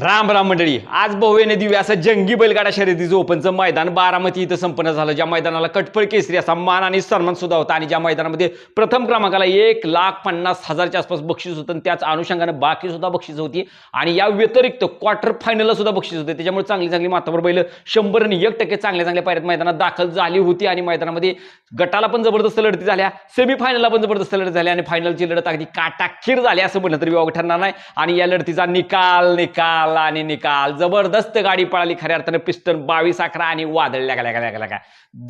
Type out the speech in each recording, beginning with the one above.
राम राम मंडळी. आज भव्यने दिव्या असं जंगी बैलगाडा शर्यतीचं ओपनचं मैदान बारामती इथं संपन्न झालं. ज्या मैदानाला कटपळ केसरी असा मान आणि सन्मान सुद्धा होता आणि ज्या मैदानामध्ये प्रथम क्रमांकाला एक लाख पन्नास हजारच्या आसपास बक्षीस होतं आणि त्याच अनुषंगानं बाकी सुद्धा बक्षीस होती. आणि या व्यतिरिक्त क्वार्टर फायनलला सुद्धा बक्षीस होते. त्याच्यामुळे चांगली चांगली मातावर बैल शंभर आणि एक टक्के चांगल्या चांगल्या पायऱ्यात मैदानात दाखल झाली होती आणि मैदानामध्ये गटाला पण जबरदस्त लढती झाल्या. सेमीफायनलला पण जबरदस्त लढत झाली आणि फायनलची लढत अगदी काटाखीर झाली असं म्हणलं तरी विवाह ठरणार नाही. आणि या लढतीचा निकाल निकाल. आणि निकाल. जबरदस्त गाडी पळाली खऱ्या अर्थानं पिस्टन बावीस अकरा आणि वादळ. लागा लागा लागा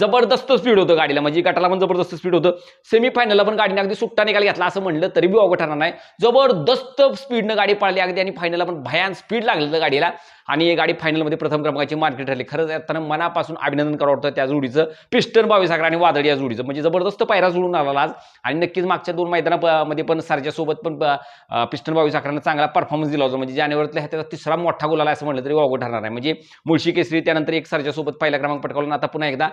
जबरदस्त स्पीड होतं गाडीला. म्हणजे गटाला पण जबरदस्त स्पीड होतं. सेमीफायनलला पण गाडीने अगदी सुट्टा निकाल घेतला असं म्हणलं तरी बी अवघड ठरणार नाही. जबरदस्त स्पीडनं गाडी पळाली अगदी आणि फायनलला पण भयान स्पीड लागलेलं गाडीला. आणि ही गाडी फायनलमध्ये प्रथम क्रमांकाची मार्केट ठरली. खरंच अर्थानं मनापासून अभिनंदन करावं वाटतं त्या जोडीचं. पिस्टन बावीस अकरा आणि वादळ या जोडीचं. म्हणजे जबरदस्त पायरा जुळून आला आज. आणि नक्कीच मागच्या दोन मैदानामध्ये पण सरच्यासोबत पण पिस्टन बावीस अकरानं चांगला परफॉर्मन्स दिला होता. म्हणजे जानेवारीतल्या ह्या त्याचा दुसरा मोठा गोल आला असं म्हटलं तरी वावगं ठरणार आहे. म्हणजे मुळशी केसरी त्यानंतर एक सरच्यासोबत पहिला क्रमांक पटकावला आता पुन्हा एकदा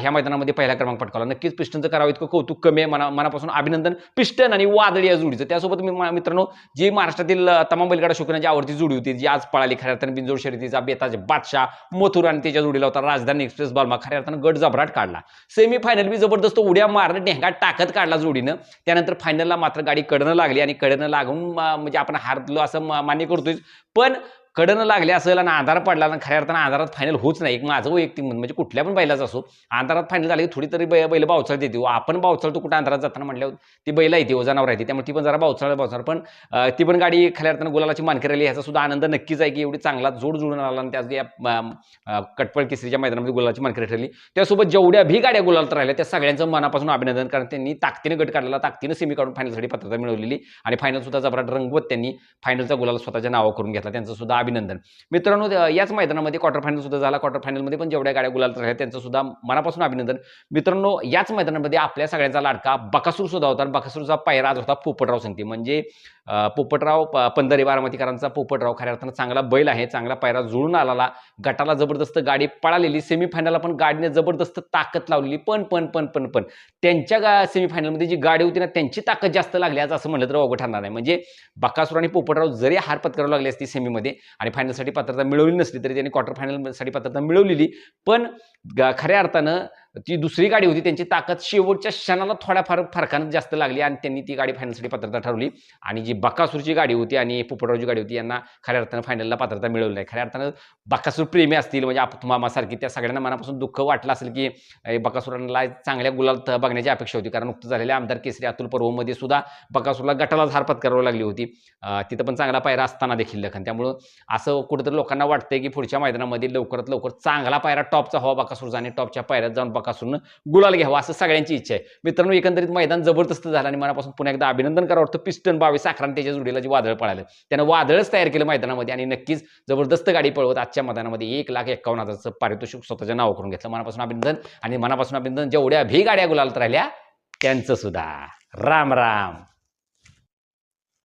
ह्या मैदानामध्ये पहिला क्रमांक पटकावला. नक्कीच पिस्टनचं करावं इतकं कौतुक कमी आहे. मना मनापासून अभिनंदन पिस्टन आणि वादळी या जोडीचं. त्यासोबत मी मा- मित्रांनो जी महाराष्ट्रातील तमाम बैलगाडा शोकण्याची आवडती जोडी होती जी आज पळाली खऱ्या अर्थानं बिंजोड शर्यतीचा बेताज बादशाह मथुर आणि त्याच्या जोडीला होता राजधानी एक्सप्रेस बालमा. खऱ्या अर्थानं गट जबराट काढला. सेमी फायनल बी जबरदस्त उड्या मारणं ढेंगा टाकत काढला जोडीनं. त्यानंतर फायनलला मात्र गाडी कडनं लागली आणि कडनं लागून म्हणजे आपण हारलो असं मान्य करतोय पण कडनं लागले असेल आणि आधार पडला आणि खऱ्या अर्थानं आधारात फायनल होच नाही. एक माझं वैयक्तिक मत म्हणजे कुठल्या पण बैलाचा असो आधारात फायनल झाली की थोडी तरी बै- बैल बावचाळ देते हो, आपण बावचाळतो कुठं अंधारात जाताना म्हटल्यावर ती बैल येते हो, जनावर आहे ती. त्यामुळे ती पण जरा बावचाळ बावचाळ. पण ती पण गाडी खऱ्या अर्थानं गुलालाची मानकरी राहिली ह्याचा सुद्धा आनंद नक्कीच आहे की एवढी चांगला जोड जुळून आला आणि त्याच या कटपळ केसरीच्या मैदानामध्ये गुलालाची मानकरी ठरली. त्यासोबत जेवढ्या भी गाड्या गुलालात राहिल्या त्या सगळ्यांचं मनापासून अभिनंदन कारण त्यांनी ताकदीने गट काढलेला ताकदीने सेमी काढून फायनलसाठी पात्रता मिळवलेली आणि फायनल सुद्धा जबराट रंगवत त्यांनी फायनलचा गुलाल स्वतःच्या नावावर करून घेतला. त्यांचं सुद्धा अभिनंदन. मित्रांनो याच मैदानामध्ये क्वार्टर फायनल सुद्धा झाला. क्वार्टर फायनलमध्ये पण जेवढ्या गाड्या गुलाल राहिल्या त्यांचं सुद्धा मनापासून अभिनंदन. मित्रांनो याच मैदानामध्ये आपल्या सगळ्यांचा लाडका बकासूर सुद्धा होता. आणि बकासूरचा पायरा आज होता पोपटराव संगती. म्हणजे पोपटराव प- पंधरे बारामतीकरांचा पोपटराव खऱ्या अर्थानं चांगला बैल आहे चांगला पायरा जुळून आलेला. गटाला जबरदस्त गाडी पळालेली. सेमीफायनलला पण गाडीने जबरदस्त ताकद लावलेली. पण पण पण पण पण. त्यांच्या गा सेमीफायनलमध्ये जी गाडी होती ना त्यांची ताकद जास्त लागली. आज असं म्हणलं तर अवघड ठरणार नाही. म्हणजे बकासूर आणि पोपटराव जरी हार पत्करावं लागली असती सेमीमध्ये आणि फायनलसाठी पात्रता मिळवली नसली तरी त्यांनी क्वार्टर फायनलसाठी पात्रता मिळवलेली. पण खऱ्या अर्थानं ती दुसरी गाडी होती. त्यांची ताकद शेवटच्या क्षणाला थोड्याफार फरकानं जास्त लागली आणि त्यांनी ती गाडी फायनलसाठी पात्रता ठरवली. आणि जी बकासूरची गाडी होती आणि पोपटरावची गाडी होती यांना खऱ्या अर्थानं फायनलला पात्रता मिळवली नाही. खऱ्या अर्थानं बकासूर प्रेमी असतील म्हणजे आप मामासारखी त्या सगळ्यांना मनापासून दुःख वाटलं असेल की बकासुरांना चांगल्या गुलाल बघण्याची अपेक्षा होती. कारण नुकतं झालेल्या आमदार केसरी अतुल पर्वमध्ये सुद्धा बकासूरला गटाला हार पत्करावं लागली होती. तिथं पण चांगला पायरा असताना देखील लखन. त्यामुळं असं कुठेतरी लोकांना वाटतंय की पुढच्या मैदानामध्ये लवकरात लवकर चांगला पायरा टॉपचा हवा बकासूर आणि टॉपच्या पायऱ्यात जाऊन बकासूरनं गुलाल घ्यावा असं सगळ्यांची इच्छा आहे. मित्रांनो एकंदरीत मैदान जबरदस्त झालं आणि मनापासून पुन्हा एकदा अभिनंदन करावं वाटतं. पिस्टन बावीस अकरा त्याच्या जोडीला जे वादळ पळालं. त्यानं वादळच तयार केलं मैदानामध्ये आणि नक्कीच जबरदस्त गाडी पळवत आजच्या मैदानामध्ये एक लाख एक्कावन्न हजारचं पारितोषिक स्वतःच्या नाव करून घेतलं. मनापासून अभिनंदन आणि मनापासून अभिनंदन. जेवढ्या भी गाड्या गुलालत राहिल्या त्यांचं सुद्धा. राम राम.